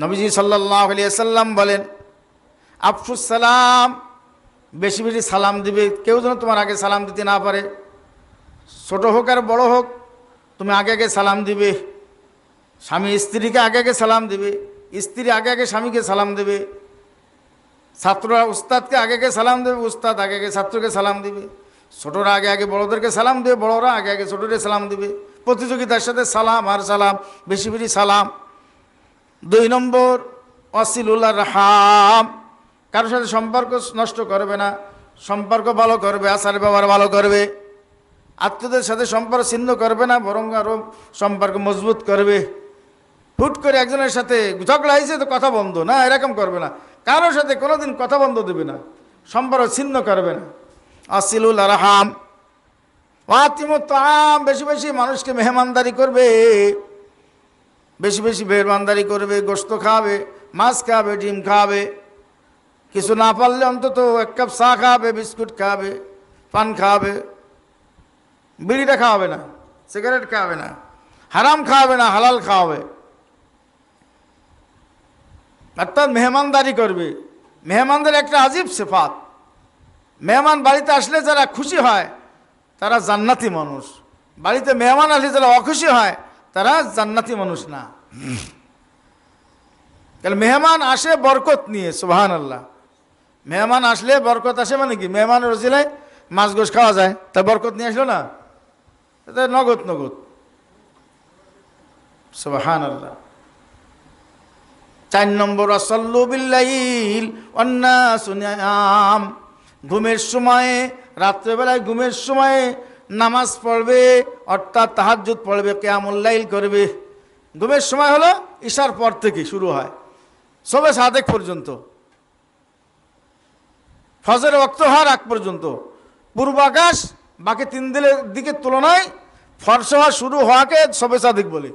নবীজি সাল্লাহ সাল্লাম বলেন, আফসুস সালাম, বেশি বেশি সালাম দিবে। কেউ যেন তোমার আগে সালাম দিতে না পারে। ছোট হোক আর বড় হোক, তুমি আগে আগে সালাম দিবে। স্বামী স্ত্রীকে আগে আগে সালাম দেবে। স্ত্রী আগে আগে স্বামীকে সালাম দেবে। ছাত্ররা উস্তাদকে আগে আগে সালাম দেবে। উস্তাদ আগে আগে ছাত্রকে সালাম দিবে। ছোটরা আগে আগে বড়দেরকে সালাম দেবে। বড়রা আগে আগে ছোটদের সালাম দিবে। প্রতিযোগিতার সাথে সালাম আর সালাম, বেশি বেশি সালাম। দুই নম্বর অসিলুল্লাহ রাহাম কারোর সাথে সম্পর্ক নষ্ট করবে না, সম্পর্ক ভালো করবে, আচার ব্যবহার ভালো করবে। আত্মীয়দের সাথে সম্পর্ক ছিন্ন করবে না, বরং আরও সম্পর্ক মজবুত করবে। হুট করে একজনের সাথে ঝগড়া হয়েছে তো কথা বন্ধ। না, এরকম করবে না। কারোর সাথে কোনোদিন কথা বন্ধ দেবে না, সম্পর্ক ছিন্ন করবে না। আসিলুল আরহাম। আম বেশি বেশি মানুষকে মেহমানদারি করবে। বেশি বেশি মেহমানদারি করবে গোস্ত খাবে, মাছ খাবে, ডিম খাবে। কিছু না পারলে অন্তত এক কাপ চা খাবে, বিস্কুট খাবে, পান খাবে। বিড়িটা খাওয়াবে না, সিগারেট খাওয়াবে না, হারাম খাওয়াবে না, হালাল খাওয়াবে। অর্থাৎ মেহমানদারি করবে। মেহমানদের একটা আজীব সেফাত। মেহমান বাড়িতে আসলে যারা খুশি হয়, তারা জান্নাতি মানুষ। বাড়িতে মেহমান আসলে যারা অখুশি হয় তারা জান্নাতি মানুষ না। তাহলে মেহমান আসে বরকত নিয়ে সুবাহান আল্লাহ মেহমান আসলে বরকত আসে মানে কি? মেহমান রসিলায় মাছ গোস খাওয়া যায়। তা বরকত নিয়ে আসলো না? নগদ নগদ। সুবাহান আল্লাহ চার নম্বর, আসল্লু বিল্লাইল অন্না সুনিয়াম ঘুমের সময়ে, রাত্রেবেলায় ঘুমের সময়ে নামাজ পড়বে, অর্থাৎ তাহাজ্জুদ পড়বে কেয়ামুল্লাইল করবে। ঘুমের সময় হলো ঈশার পর থেকে শুরু হয়। সবে সাদেক পর্যন্ত। ফজরের অক্ত হওয়ার আগ পর্যন্ত। পূর্বাকাশ, বাকি তিন দিনের দিকে তুলনায় ফর্সা হওয়া শুরু হওয়াকে সবে সাদিক বলে।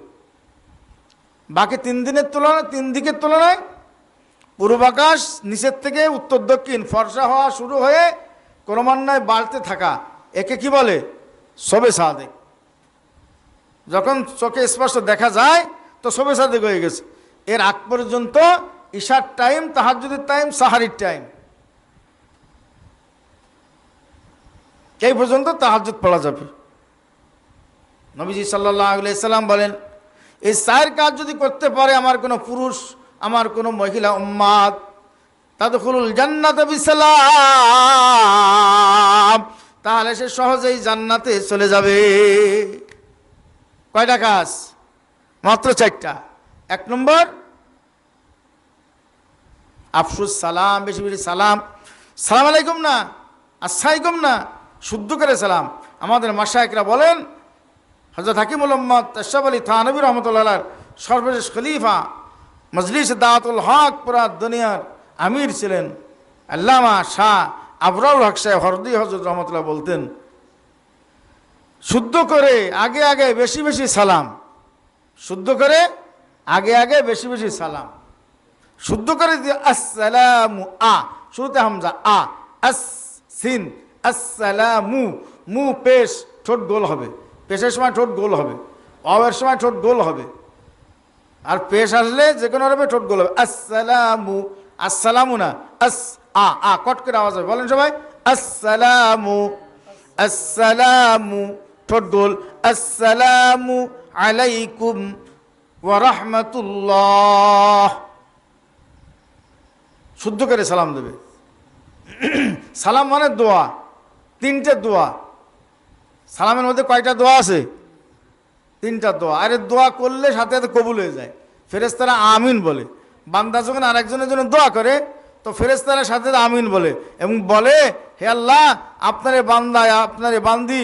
বাকি তিন দিনের তুলনায়, তিন দিকের তুলনায় পূর্বাকাশ, নিচের থেকে উত্তর দক্ষিণ ফর্সা হওয়া শুরু হয়ে ক্রমান্বয়ে বাড়তে থাকা। একে কি বলে? সবে সাদেক। যখন চোখে স্পষ্ট দেখা যায়, তো সবে সাদেক হয়ে গেছে। এর আগ পর্যন্ত ঈশার টাইম তাহাজুদের টাইম, সাহারির টাইম। এই পর্যন্ত তাহাজুদ পড়া যাবে। নবীজি সাল্লাহ সাল্লাম বলেন, এই চায়ের কাজ যদি করতে পারে আমার কোনো পুরুষ, আমার কোনো মহিলা উম্মাদ তাদের তাদখুলুল জান্নাত বিসালাম। তাহলে সে সহজেই জান্নাতে চলে যাবে। কয়টা কাজ? মাত্র চারটা। এক নম্বর, আফসুস সালাম, বেশি বেশি সালাম। সালাম আলাইকুম না আসসালাইকুম না, শুদ্ধ করে সালাম। আমাদের মাসায়করা বলেন হজরত হাকিম মোহাম্মদ তশাব আলী থানবী রহমতুল্লাহ সর্বশেষ খলিফা মজলিস দাওয়াতুল হক পুরা দুনিয়ার আমির ছিলেন। আল্লামা শাহ আবরাউল হক সাহেব, হরদি হজরত রহমতুল্লাহ বলতেন, শুদ্ধ করে আগে আগে বেশি বেশি সালাম, শুদ্ধ করে আগে আগে বেশি বেশি সালাম। শুদ্ধ করে আসসালামু আ, শুরুতে হামজা আ আস সিন আসসালামু, মু পেশ, ঠোঁট গোল হবে। পেশের সময় ঠোঁট গোল হবে, অবের সময় ঠোঁট গোল হবে। আর পেশ আসলে যে কোনো হবে ঠোঁট গোল হবে। আসসালামু আসসালামু না, আস আ আ, কট করে আওয়াজ হবে। বলেন সবাই, আসসালামু আসসালামু, ঠোঁট গোল, আসসালামু আলাইকুম ওয়া রাহমাতুল্লাহ। শুদ্ধ করে সালাম দেবে। সালাম মানে দোয়া, তিনটে দোয়া। সালামের মধ্যে কয়টা দোয়া আছে? তিনটা দোয়া। আরে দোয়া করলে সাথে সাথে কবুল হয়ে যায়। ফেরেস্তারা আমিন বলে। বান্দা যখন আরেকজনের জন্য দোয়া করে তো ফেরেস্তারা সাথে আমিন বলে এবং বলে, হে আল্লাহ, আপনারে বান্দা, আপনারে বান্দি,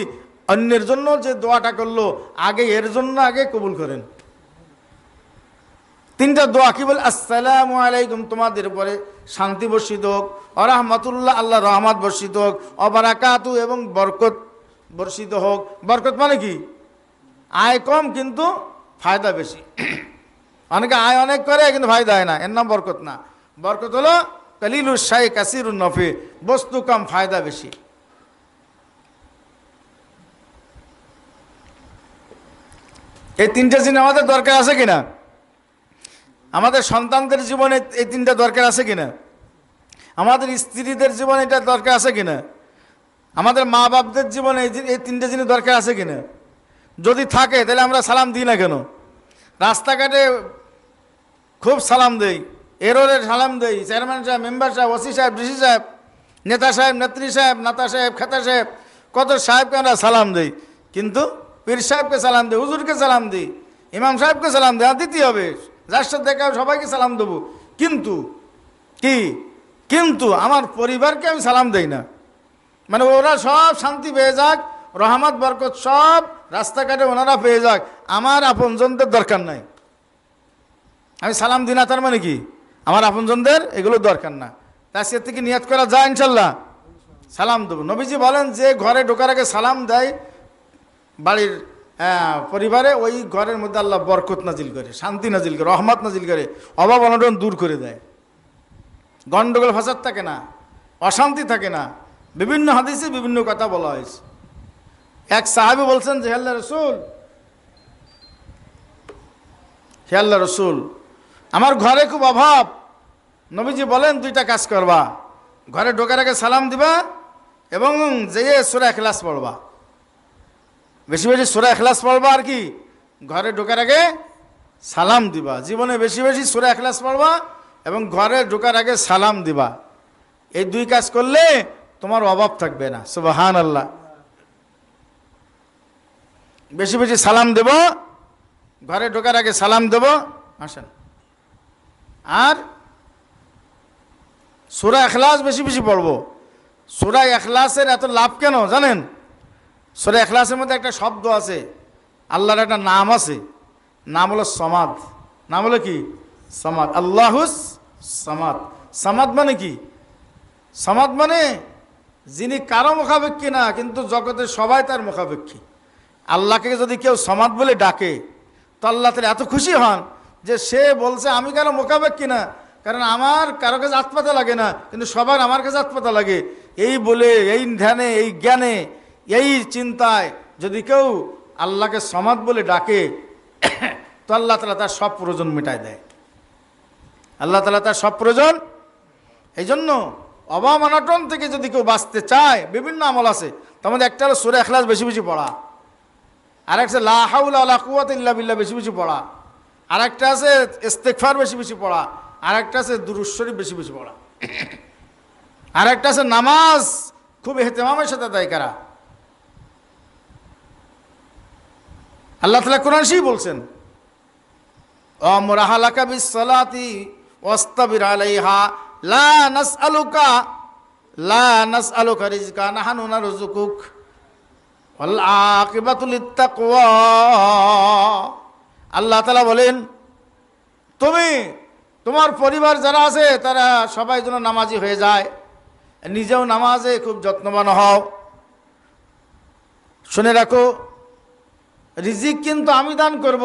অন্যের জন্য যে দোয়াটা করল, আগে এর জন্য আগে কবুল করেন। তিনটা দোয়া কি বলে, আসসালামু আলাইকুম, তোমাদের উপরে শান্তি বর্ষিত হোক, অরহমতুল্লাহ আল্লাহ রহমত বর্ষিত হোক, অবারাকাতু এবং বরকত বর্ষিত হোক। বরকত মানে কি? আয় কম কিন্তু ফায়দা বেশি। অনেকে আয় অনেক করে, কিন্তু ফায়দা হয় না। এর নাম বরকত না। বরকত হলো কালিলুর শাহ কাসিরুল নফে, বস্তু কম ফায়দা বেশি। এই তিনটে জিনিস আমাদের দরকার আছে কিনা? আমাদের সন্তানদের জীবনে এই তিনটা দরকার আছে কিনা? আমাদের স্ত্রীদের জীবনে এটা দরকার আছে কিনা? আমাদের মা বাপদের জীবনে এই তিনটে জিনিস দরকার আছে কিনা? যদি থাকে, তাহলে আমরা সালাম দিই না কেন? রাস্তাঘাটে খুব সালাম দেই। এরোরে সালাম দেই। চেয়ারম্যান সাহেব, মেম্বার সাহেব, ওসি সাহেব, ডিসি সাহেব, নেতা সাহেব, নেত্রী সাহেব, নাতা সাহেব, খেতা সাহেব, কত সাহেবকে আমরা সালাম দেই। কিন্তু পীর সাহেবকে সালাম দিই, হুজুরকে সালাম দিই, ইমাম সাহেবকে সালাম দিই, আর দিতে হবে সাথে দেখা সবাইকে সালাম দেবো। কিন্তু, কি? কিন্তু আমার পরিবারকে আমি সালাম দেই না। মানে ওরা সব শান্তি পেয়ে যাক, রহমত, বরকত সব রাস্তাঘাটে ওনারা পেয়ে যাক। আমার আপনজনদের দরকার নাই। আমি সালাম দিই না, তার মানে কি? আমার আপনজনদের এগুলো দরকার না। তা সে থেকে নিয়াত করা যায় ইনশাল্লাহ। সালাম দেবো। নবীজি বলেন যে ঘরে ঢোকার আগে সালাম দেয় বাড়ির পরিবারে, ওই ঘরের মধ্যে আল্লাহ বরকত নাজিল করে, শান্তি নাজিল করে, রহমত নাজিল করে, অভাব অনটন দূর করে দেয়। গন্ডগোল, ফাসাদ থাকে না, অশান্তি থাকে না। বিভিন্ন হাদিসে বিভিন্ন কথা বলা হয়েছে। এক সাহাবি বলছেন যে হেল্লা রসুল, হে আল্লাহ রসুল, আমার ঘরে খুব অভাব। নবীজি বলেন, দুইটা কাজ করবা। ঘরে ঢোকার আগে সালাম দিবা এবং যেয়ে সুরা এখলাস পড়বা। বেশি বেশি সুরা এখলাস পড়বা আর কি। ঘরে ঢোকার আগে সালাম দিবা। জীবনে বেশি বেশি সুরা এখলাস পড়বা এবং ঘরে ঢোকার আগে সালাম দিবা। এই দুই কাজ করলে তোমার অভাব থাকবে না। সুবাহান আল্লাহ বেশি বেশি সালাম দেব, ঘরে ঢোকার আগে সালাম দেব। আসেন। আর সুরা এখলাস বেশি বেশি পড়ব। সুরা এখলাসের এত লাভ কেন জানেন? সুরা এখলাসের মধ্যে একটা শব্দ আছে, আল্লাহর একটা নাম আছে, নাম হলো সমাদ। নাম হলো কি? সমাদ। আল্লাহুস সমাদ। সমাদ মানে কি? সমাদ মানে যিনি কারও মুখাপেক্ষী না, কিন্তু জগতের সবাই তার মুখাপেক্ষী। আল্লাহকে যদি কেউ সমাদ বলে ডাকে, তো আল্লাহ তাহলে এত খুশি হন যে সে বলছে, আমি কারও মোকাবেক্ষী না? কারণ আমার কারও কাছে আত্মাতা লাগে না, কিন্তু সবার আমার কাছে আত্মাতা লাগে। এই বলে, এই ধ্যানে, এই জ্ঞানে, এই চিন্তায় যদি কেউ আল্লাহকে সমাদ বলে ডাকে, তো আল্লাহ তালা তার সব প্রয়োজন মেটায় দেয়। আল্লাহ তালা তার সব প্রয়োজন। এই জন্য অভাব অনাটন থেকে যদি কেউ বাঁচতে চায়, বিভিন্ন আমল আছে। তার মধ্যে একটা হলো সুরে এখলাস বেশি বেশি পড়া। আর একটা লা হাউলা আলা কুয়াত ইল্লা বিল্লা বেশি বেশি পড়া। আর একটা আছে ইস্তেকফার বেশি বেশি পড়া। আর একটা আছে দুরুশ্বরী বেশি বেশি পড়া। আর একটা আছে নামাজ, খুব এহতেমামের সাথে আদায় করা। আল্লাহ তালা কোরআন সেই বলছেন, অমরাহালাকা লা নাসআলুকা লা নাসআলুকা রিজকা, নাহানু নারযুকুক, ওয়াল আকিবাতুল লিত্তাকওয়া। আল্লাহ তাআলা বলেন, তুমি তোমার পরিবার যারা আছে, তারা সবাই যেন নামাজি হয়ে যায়। নিজেও নামাজে খুব যত্নবান হও। শুনে রাখো, রিজিক কিন্তু আমি দান করব।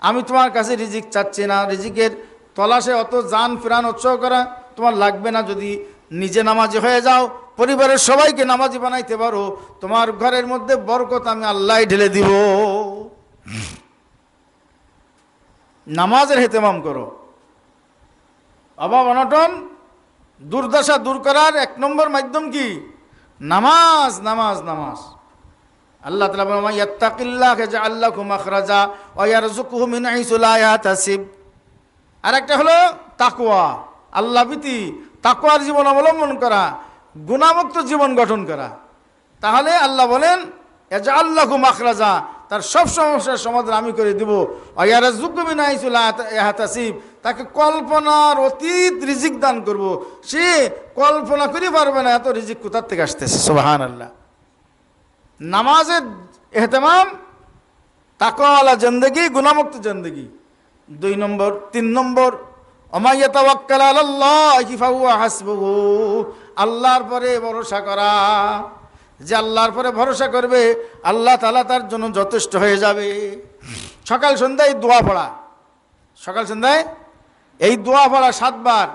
আমি তোমার কাছে রিজিক চাচ্ছি না। রিজিকের তলাশে অত যান ফেরান উৎসব করা তোমার লাগবে না। যদি নিজে নামাজি হয়ে যাও, পরিবারের সবাইকে নামাজি বানাইতে পারো। তোমার ঘরের মধ্যে বরকত আমি আল্লাহ ঢেলে দিব। নামাজের হেতেমাম করো। অভাব অনটন, দুর্দশা দূর করার এক নম্বর মাধ্যম কি? নামাজ নামাজ নামাজ। আল্লাহ তালা আল্লাহ আর একটা হলো তাকুয়া আল্লাহ ভীতি তাকুয়ার জীবন অবলম্বন করা, গুণামুক্ত জীবন গঠন করা। তাহলে আল্লাহ বলেন এজা আল্লাহ মাখরাজা তার সব সমস্যার সমাধান আমি করে দিব। অয়ারাজুকুমিন হাইসু লা ইয়াহতাসিব। তাকে কল্পনার অতীত রিজিক দান করব। সে কল্পনা করি পারবে না, এত রিজিক কোথার থেকে আসতেছে? সুবহান আল্লাহ নামাজের এহতেমাম, তাকওয়ালা জিন্দগি গুণামুক্ত জিন্দগি। দুই নম্বর, তিন নম্বর আল্লাহর পরে ভরসা করা। যে আল্লাহর পরে ভরসা করবে, আল্লাহ তাআলা তার জন্য যথেষ্ট হয়ে যাবে। সকাল সন্ধ্যায় দোয়া পড়া। সকাল সন্ধ্যায় এই দোয়া পড়া সাতবার।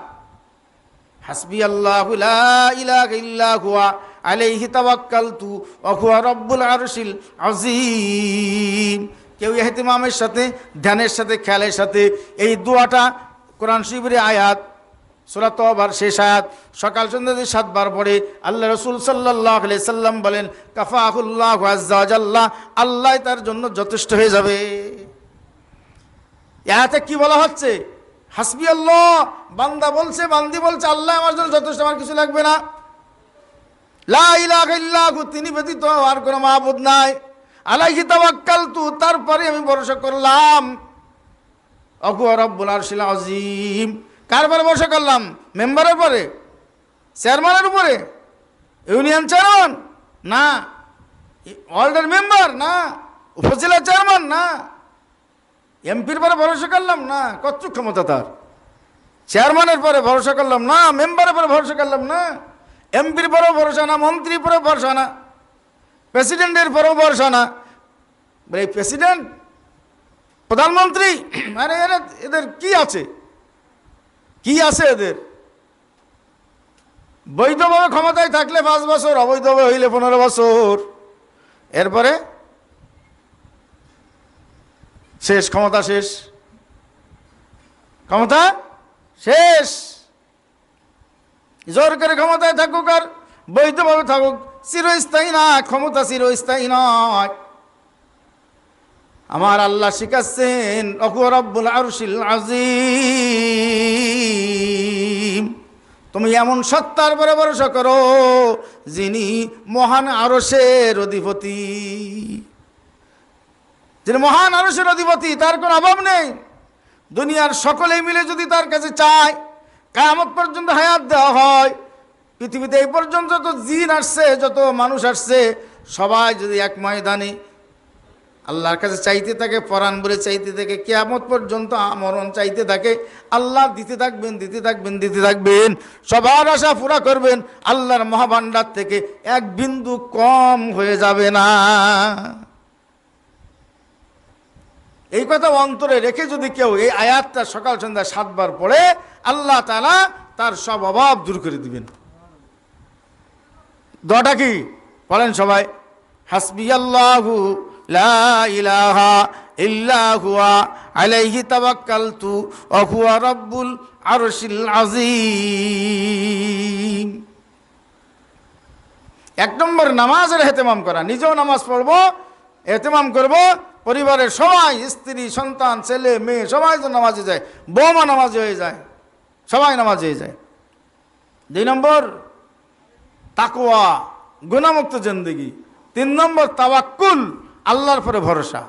হাসবি আল্লাহু লা ইলাহা ইল্লা হুয়া, আলাইহি তাওয়াক্কালতু, ওয়া হুয়া রাব্বুল আরশিল আযীম। কেউ এহতিমামের সাথে, ধ্যানের সাথে, খেয়ালের সাথে এই দোয়াটা কোরআন শিবির আয়াত সুরাত আবার শেষ আয়াত, সকাল সন্ধ্যা সাতবার পড়ে, আল্লাহ রসুল সাল্লাহ সাল্লাম বলেন কাফাহুল্লাহ আজ্লাহ আল্লাহ তার জন্য যথেষ্ট হয়ে যাবে। এতে কি বলা হচ্ছে? হাসবি আল্লাহ, বান্দা বলছে, বান্দি বলছে, আল্লাহ আমার জন্য যথেষ্ট, আমার কিছু লাগবে না। লা ইলাহা ইল্লাহু, তিনি ব্যতীত আর কোনো মাহবুদ নাই। আলাইহি তাওয়াক্কালতু, তারপরে আমি ভরসা করলাম। অকু রব্বুল আরশিল আজিম কার পরে ভরসা করলাম? মেম্বারের পরে চেয়ারম্যানের উপরে? Union chairman? না। ওয়ার্ল্ডের মেম্বার? না। উপজেলা চেয়ারম্যান? না। এমপির পরে ভরসা করলাম না কত ক্ষমতা তার। চেয়ারম্যানের পরে ভরসা করলাম না, মেম্বারের পরে ভরসা করলাম না, এমপির পরেও ভরসা না, মন্ত্রীর পরেও ভরসা না, প্রেসিডেন্টের পরেও ভরসা না। এই প্রেসিডেন্ট, প্রধানমন্ত্রী, আরে এরা এদের কি আছে? কি আছে এদের? বৈধভাবে ক্ষমতায় থাকলে পাঁচ বছর, অবৈধভাবে হইলে পনেরো বছর। এরপরে শেষ, ক্ষমতা শেষ। ক্ষমতা শেষ। জোর করে ক্ষমতায় থাকুক আর বৈধভাবে থাকুক, চিরস্থায়ী না, ক্ষমতা চিরস্থায়ী নয়। আমার আল্লাহ শিখাচ্ছেন অকুরব্বুল আরশিল আজিম তুমি এমন সত্তার পরে ভরসা করো, যিনি মহান আরশের অধিপতি। যিনি মহান আরশের অধিপতি, তার কোনো অভাব নেই। দুনিয়ার সকলেই মিলে যদি তার কাছে চায়, কায়ামত পর্যন্ত হায়াত দেওয়া হয়। পৃথিবীতে এই পর্যন্ত যত জিন আসছে, যত মানুষ আসছে, সবাই যদি এক ময়দানে আল্লাহর কাছে চাইতে থাকে, পরাণ বলে চাইতে থাকে, কেয়ামত পর্যন্ত মরণ চাইতে থাকে, আল্লাহ দিতে থাকবেন দিতে থাকবেন দিতে থাকবেন, সবার আশা পুরা করবেন, আল্লাহর মহাভান্ডার থেকে এক বিন্দু কম হয়ে যাবে না। এই কথা অন্তরে রেখে যদি কেউ এই আয়াতটা সকাল সন্ধ্যা সাতবার পড়ে, আল্লাহ তালা তার সব অভাব দূর করে দিবেন। দটা কি? বলেন সবাই হাসবি আল্লাহু ইলাহা ইল্লা হুয়া, আলাইহি তাওয়াক্কালতু ওয়া হুয়া রাব্বুল আরশিল আযীম। এক নম্বর নামাজের হেতেমাম করা, নিজেও নামাজ পড়ব এতেমাম করব পরিবারের সবাই, স্ত্রী, সন্তান, ছেলে, মেয়ে, সবাই তো নামাজে যায়। বৌমা নামাজে হয়ে যায়। সবাই নামাজে হয়ে যায়। দুই নম্বর তাকুয়া গুণামুক্ত জিন্দগি। তিন নম্বর, তাওয়াক্কুল, আল্লাহর পরে ভরসা।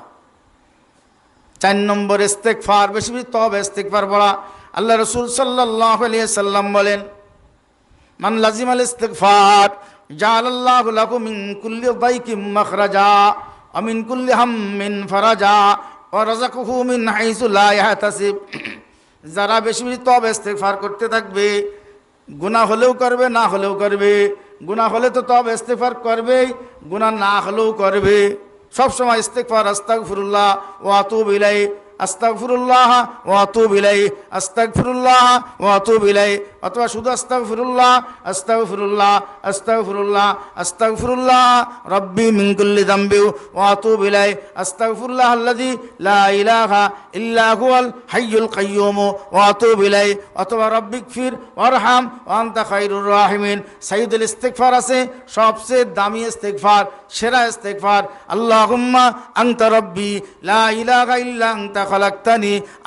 চার নম্বর ইস্তেকফার বেশি বেশি তবে ইস্তেকফার বলা আল্লাহ রসুল সাল্লাহ আলিয়া সাল্লাম বলেন, মান লাজিম আল ইস্তেকফার জাল আল্লাহ লাহু মিন কুল্লি দাইকিম মাখরাজা। অমিন কুল্লি হাম্মিন ফারাজা ও রাজাকুহু মিন হাইসুল্লা ইয়াহতাসিব। যারা বেশি বেশি তবে ইস্তেকফার করতে থাকবে গুণা হলেও করবে, না হলেও করবে। গুণা হলে তো তবে ইস্তেকফার করবেই গুণা না হলেও করবে। সবসময় ইস্তেকফার আস্তাগফিরুল্লাহ ও আতুব ইলাইহি। আস্তাগফিরুল্লাহ ওয়া আতুবু ইলাইহি, আস্তাগফিরুল্লাহ ওয়া আতুবু ইলাইহি, অথবা শুধু আস্তাগফিরুল্লাহ আস্তাগফিরুল্লাহ আস্তাগফিরুল্লাহ আস্তাগফিরুল্লাহ, রব্বি মিন কুল্লি যামবি ওয়া আতুবু ইলাইহি, আস্তাগফিরুল্লাহ আল্লাযী লা ইলাহা ইল্লা হুয়াল হাইয়ুল কাইয়্যুম ওয়া আতুবু ইলাইহি, অথবা রব্বিগফির ওয়ারহাম ওয়া আনতা খায়রুর রাহিমিন। সাইয়্যিদুল ইস্তিগফার আছে, সবচেয়ে দামি ইস্তিগফার, সেরা ইস্তিগফার, আল্লাহুম্মা আনতা রব্বি লা ইলাহা ইল্লা আনতা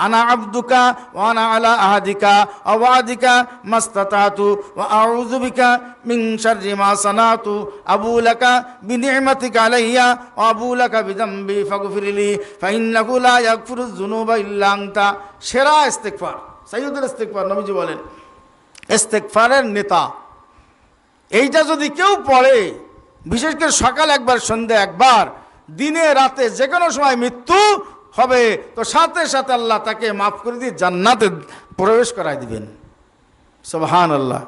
আনা আবদুকা ওয়া আনা আলা আহাদিকা ওয়াদিকা মাস্তাতাতু ওয়া আউযু বিকা মিন শাররি মা সানাতু বিনি'মাতিকা আলাইয়া ওয়া বিযামবি ফাগফিরলি লা যুনুবা ইল্লা আনতা। সেরা ইস্তিগফার সাইয়্যিদুল ইস্তিগফার নবীজি বলেন, ইস্তিগফারের নেতা। এইটা যদি কেউ পড়ে, বিশেষ করে সকাল একবার, সন্ধ্যা একবার, দিনে রাতে যে কোনো সময় মৃত্যু হবে। তো সাথে সাথে আল্লাহ তাকে মাফ করে দিয়ে জান্নাতে প্রবেশ করাই দিবেন। সোহান আল্লাহ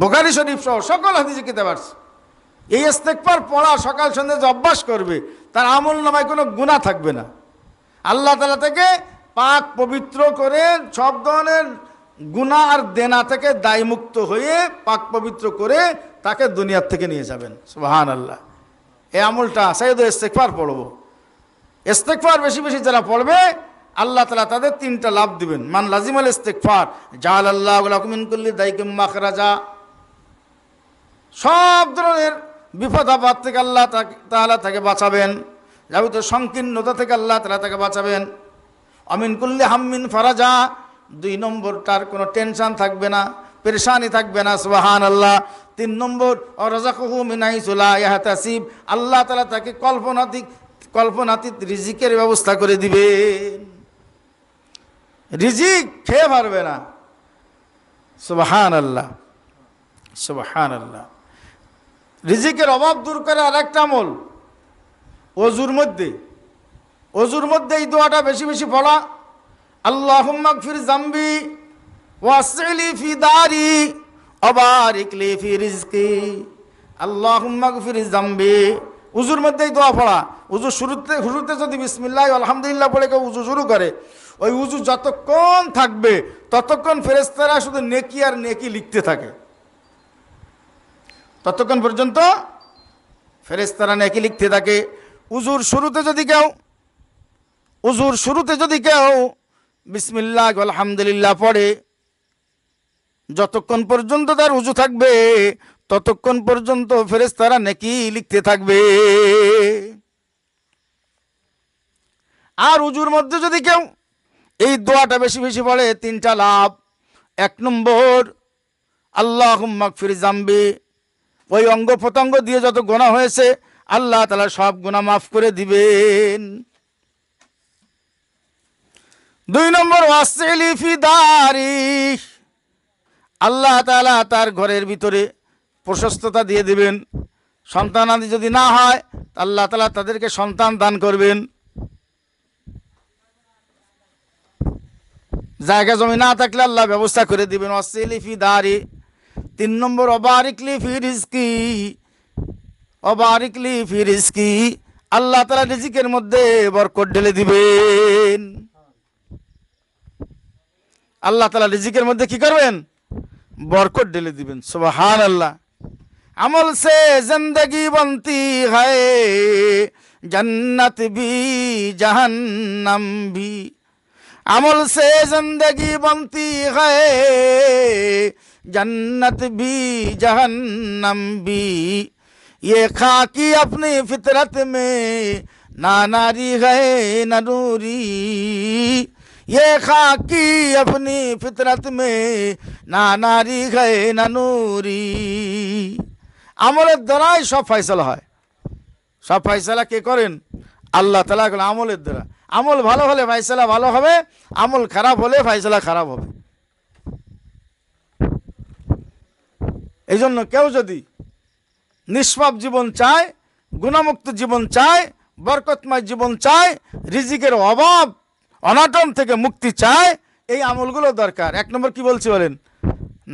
বোখারি শরীফ সহ সকল হাদিসে কিতাব আছে। এই ইস্তেকবার পড়া, সকাল সন্ধ্যা যে অভ্যাস করবে, তার আমল নামায় কোনো গুণা থাকবে না। আল্লাহ তালা থেকে পাক পবিত্র করে সব ধরনের গুণা আর দেনা থেকে দায়মুক্ত হয়ে পাক পবিত্র করে তাকে দুনিয়ার থেকে নিয়ে যাবেন। সুবাহান আল্লাহ এই আমলটা সাইদ ইস্তেকবার পড়ব। ইস্তেকফার বেশি বেশি যারা পড়বে, আল্লাহ তালা তাদের তিনটা লাভ দিবেন। মান লাজিমাল ইস্তেকফার জাল আল্লাহ মিন কুল্লি দাইকিম মাখরাজা। সব ধরনের বিপদ আপদ থেকে আল্লাহ তাহলে তাকে বাঁচাবেন। যাবতীয় সংকীর্ণতা থেকে আল্লাহ তালা তাকে বাঁচাবেন। অমিন কুল্লি হাম্মিন ফারাজা। দুই নম্বর তার কোনো টেনশন থাকবে না, পেরেশানি থাকবে না সুবাহান আল্লাহ তিন নম্বর অরাজাকহু মিনাইসুল্লাহ ইয়াহতাসিব। আল্লাহ তালা তাকে কল্পনাতিক কল্পনাতীত রিজিকের ব্যবস্থা করে দিবে। রিজিক খেয়ে পারবে না। সুবাহান আল্লাহ সুবাহান আল্লাহ রিজিকের অভাব দূর করে আর একটা আমল। অজুর মধ্যে। অজুর মধ্যে এই দোয়াটা বেশি বেশি পড়া। আল্লাহ ফির জাম্বি ওয়াসলি ফি দারি অবারিকলি ফি আল্লাহ ফির জাম্বি উজুর মধ্যেই দোয়া পড়া। উজু শুরুতে শুরুতে যদি বিসমিল্লাহ, আলহামদুলিল্লাহ বলে কেউ উজু শুরু করে, ওই উজু যতক্ষণ থাকবে, ততক্ষণ ফেরেস্তারা শুধু নেকি আর নেকি লিখতে থাকে। ততক্ষণ পর্যন্ত ফেরেস্তারা নেকি লিখতে থাকে। উজুর শুরুতে যদি কেউ, উজুর শুরুতে যদি কেউ বিসমিল্লাহ, আলহামদুলিল্লাহ পড়ে, যতক্ষণ পর্যন্ত তার উজু থাকবে ততক্ষণ পর্যন্ত ফেরেস্তারা নেকি লিখতে থাকবে। আর উজুর মধ্যে যদি কেউ এই দোয়াটা বেশি বেশি পড়ে তিনটা লাভ। এক নম্বর আল্লাহ ফির জাম্বি। ওই অঙ্গ প্রত্যঙ্গ দিয়ে যত গোনা হয়েছে, আল্লাহ তালা সব গুণা মাফ করে দিবেন। দুই নম্বর ওয়াসিলিফি দারি আল্লাহ তালা তার ঘরের ভিতরে প্রশস্ততা দিয়ে দিবেন। সন্তান আদি যদি না হয়, তা আল্লাহ তালা তাদেরকে সন্তান দান করবেন। জায়গা জমি না থাকলে আল্লাহ ব্যবস্থা করে দিবেন। ওয়াসিলিফি দারি, তিন নম্বর অবারিকলি ফি রিজকি। অবারিকলি ফি রিজকি, আল্লাহ তালা রিজিকের মধ্যে বরকট ঢেলে দিবেন। আল্লাহ তালা রিজিকের মধ্যে কি করবেন? বরকট ঢেলে দিবেন। সুবহান আল্লাহ अमल से ज़िंदगी बनती है, जन्नत भी, जहन्नम भी। अमल से ज़िंदगी बनती है, जन्नत भी, जहन्नम भी। ये खाकी अपनी फितरत में ना नारी है, न नूरी। ये खाकी अपनी फितरत में ना नारी है, न नूरी। আমলের দ্বারাই সব ফয়সলা হয়। সব ফয়সলা কে করেন? আল্লাহ তালা আমলের দ্বারা। আমল ভালো হলে ফয়সলা ভালো হবে, আমল খারাপ হলে ফয়সলা খারাপ হবে। এই জন্য কেউ যদি নিষ্পাপ জীবন চায়, গুণামুক্ত জীবন চায়, বরকতময় জীবন চায়, রিজিকের অভাব, অনাটন থেকে মুক্তি চায়, এই আমলগুলো দরকার। এক নম্বর কি বলছি বলেন?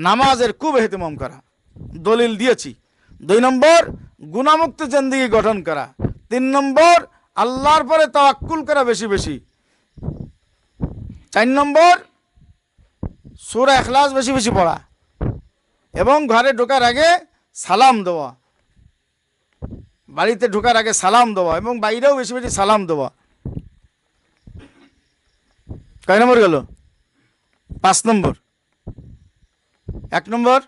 নামাজের খুব হেতেমম করা। দলিল দিয়েছি। দুই নম্বর, গুণামুক্ত জিন্দিগি গঠন করা। তিন নম্বর, আল্লাহর পরে তাওয়াক্কুল করা বেশি বেশি। চার নম্বর, সুরা এখলাস বেশি বেশি পড়া এবং ঘরে ঢোকার আগে সালাম দেওয়া। বাড়িতে ঢোকার আগে সালাম দেওয়া এবং বাইরেও বেশি বেশি সালাম দেওয়া। কয় নম্বর গেল? পাঁচ নম্বর। এক নম্বর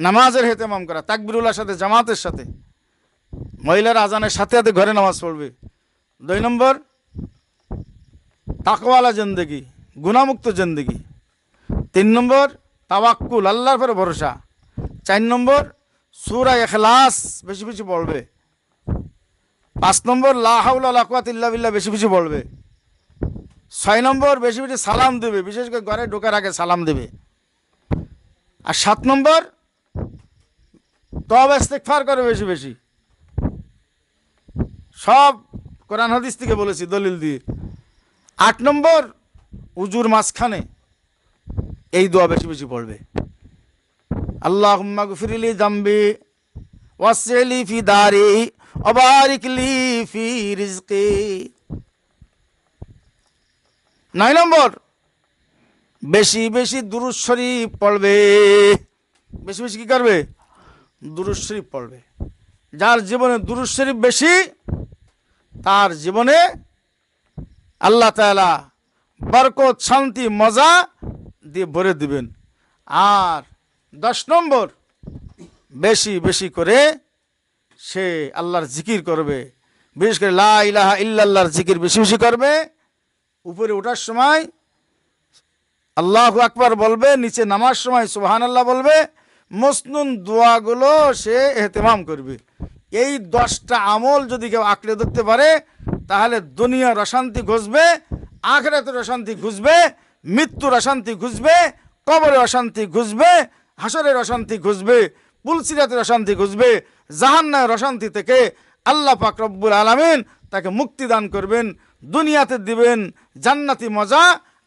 নামাজের হেতেমাম করা তাকবিরুল্লার সাথে, জামাতের সাথে। মহিলার আজানের সাথে সাথে ঘরে নামাজ পড়বে। দুই নম্বর, তাকওয়ালা জিন্দগি গুণামুক্ত জিন্দগি। তিন নম্বর, তাওয়াক্কুল, আল্লাহর পরে ভরসা। চার নম্বর, সুরা এখলাস বেশি বেশি পড়বে। পাঁচ নম্বর লাহাউল্লা কুয়াতিল্লা বিল্লাহ বেশি বেশি পড়বে। ছয় নম্বর, বেশি বেশি সালাম দেবে, বিশেষ করে ঘরে ঢোকার আগে সালাম দেবে। আর সাত নম্বর তবে ইস্তেকফার করে বেশি বেশি। সব কোরআন হাদিস থেকে বলেছি, দলিল দিয়ে। আট নম্বর, উজুর মাঝখানে এই দোয়া বেশি বেশি পড়বে। আল্লাহ গফিরলি জাম্বি ওয়াসলি ফি দারি অবারিকলি ফি রিজকি। নয় নম্বর, বেশি বেশি দুরুদ শরীফ পড়বে। বেশি বেশি কি করবে? দুরুদ শরীফ পড়বে। যার জীবনে দুরুদ শরীফ বেশি, তার জীবনে আল্লাহ তাআলা বরকত, শান্তি, মজা দিয়ে ভরে দিবেন। আর দশ নম্বর, বেশি বেশি করে সে আল্লাহর জিকির করবে। বিশেষ করে লা ইলাহা ইল্লাল্লাহর জিকির বেশি বেশি করবে। উপরে ওঠার সময় আল্লাহ আকবার বলবে, নিচে নামার সময় সুবহান আল্লাহ বলবে। মসনুন দোয়াগুলো সে এহতেমাম করবে। এই দশটা আমল যদি কেউ আঁকড়ে ধরতে পারে, তাহলে দুনিয়ার অশান্তি ঘুষবে, আখরাতের অশান্তি ঘুষবে, মৃত্যুর অশান্তি ঘুষবে কবরের অশান্তি ঘুষবে, হাসরের অশান্তি ঘুষবে, পুলসিরাতের অশান্তি ঘুষবে জাহান্নায়ের অশান্তি থেকে আল্লাহ পাক রব্বুল আলমিন তাকে মুক্তি দান করবেন, দুনিয়াতে দিবেন জান্নাতি মজা,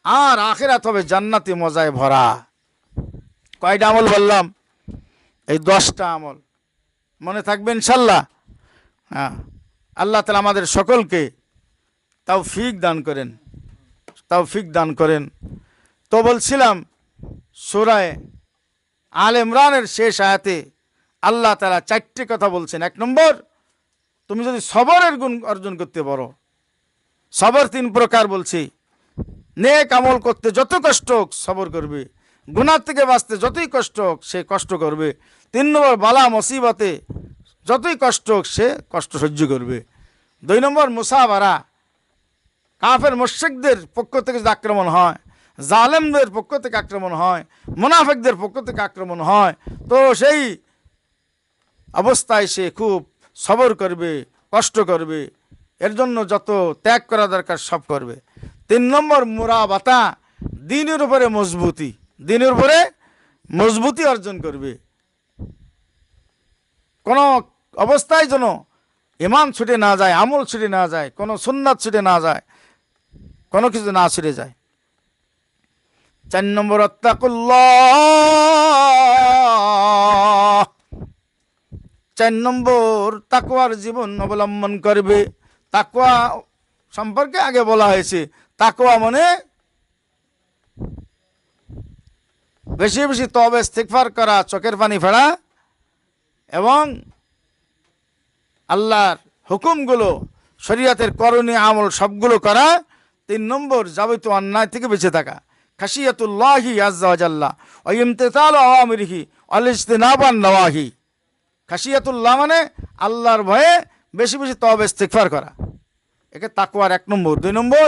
আর আখেরাত হবে জান্নাতি মজায় ভরা। কয়টা আমল বললাম? এই দশটা আমল। মনে থাকবে ইনশাল্লাহ। হ্যাঁ। আল্লাহ তালা আমাদের সকলকে তাও ফিক দান করেন। তাও ফিক দান করেন। তো বলছিলাম, সুরায় আল ইমরানের শেষ আয়াতে আল্লাহ তালা চারটে কথা বলছেন। এক নম্বর, তুমি যদি সবরের গুণ অর্জন করতে পারো। সবর তিন প্রকার বলছি। নেক আমল করতে যত কষ্ট হোক সবর করবে। গুনার থেকে বাঁচতে যতই কষ্ট হোক সে কষ্ট করবে। তিন নম্বর, বালা মুসিবতে যতই কষ্ট হোক সে কষ্ট সহ্য করবে। দুই নম্বর মুসাবারা কাফের মোশেকদের পক্ষ থেকে যদি আক্রমণ হয়, জালেমদের পক্ষ থেকে আক্রমণ হয়, মুনাফেকদের পক্ষ থেকে আক্রমণ হয়, তো সেই অবস্থায় সে খুব সবর করবে, কষ্ট করবে। এর জন্য যত ত্যাগ করা দরকার সব করবে। তিন নম্বর, মুরাবাতা। দিনের উপরে মজবুতি। দিনের উপরে মজবুতি অর্জন করবে। কোনো অবস্থায় যেন ইমান ছুটে না যায়, আমল ছুটে না যায়, কোনো সুন্নাত ছুটে না যায়, কোনো কিছু না ছুটে যায়। চার নম্বর চার নম্বর তাকুয়ার জীবন অবলম্বন করবে। তাকুয়া সম্পর্কে আগে বলা হয়েছে। তাকুয়া মানে বেশি বেশি তবে ইস্তেগফার করা, চোখের পানি ফেরা এবং আল্লাহর হুকুমগুলো, শরীয়তের করণীয় আমল সবগুলো করা, তিন নম্বর যাবতীয় অন্যায় থেকে বেঁচে থাকা। খাসিয়াতুল্লাহি আজ্লাহ ইমতেতাল আওয়ামিরিহি আলিস্তিনাবান নওয়াহি। খাসিয়াতুল্লাহ মানে আল্লাহর ভয়ে বেশি বেশি তবে ইস্তেগফার করা। একে তাকুয়ার এক নম্বর। দুই নম্বর,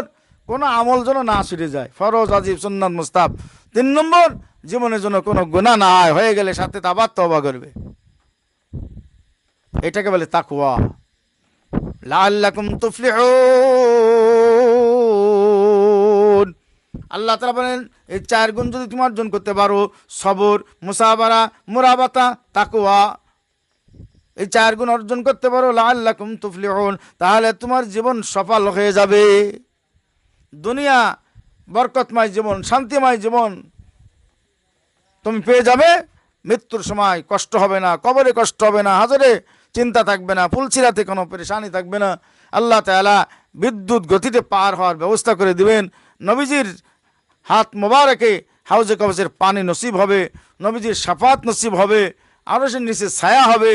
কোনো আমল যেন না ছুটে যায়। ফরজ আজিব সুন্নাত মুস্তাব তিন নম্বর জীবনের জন্য কোনো গুণা না হয় গেলে সাথে আবার তবা করবে। এটাকে বলে তাকুয়া লাল্লাকুম তুফলিহুন। আল্লাহ তালা বলেন, এই চার গুণ যদি তুমি অর্জন করতে পারো, সবর, মুসাবারা, মুরাবাতা তাকুয়া এই চার গুণ অর্জন করতে পারো লাল্লাকুম তুফলিহুন, তাহলে তোমার জীবন সফল হয়ে যাবে। দুনিয়া বরকতময় জীবন, শান্তিময় জীবন। তুমি পেয়ে যাবে। মৃত্যুর সময় কষ্ট হবে না, কবরে কষ্ট হবে না, হাজারে চিন্তা থাকবে না পুলচিরাতে কোনো পরেশানি থাকবে না। আল্লাহ তালা বিদ্যুৎ গতিতে পার হওয়ার ব্যবস্থা করে দিবেন। নবীজির হাত মোবারকে হাউজে কবচের পানি নসিব হবে, নবীজির সাফাত নসিব হবে আরও সে নিচে ছায়া হবে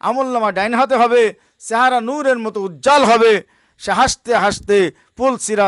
আমলনামা ডাইন হাতে হবে, চেহারা নূরের মতো উজ্জ্বল হবে, সে হাসতে হাসতে পুলসিরা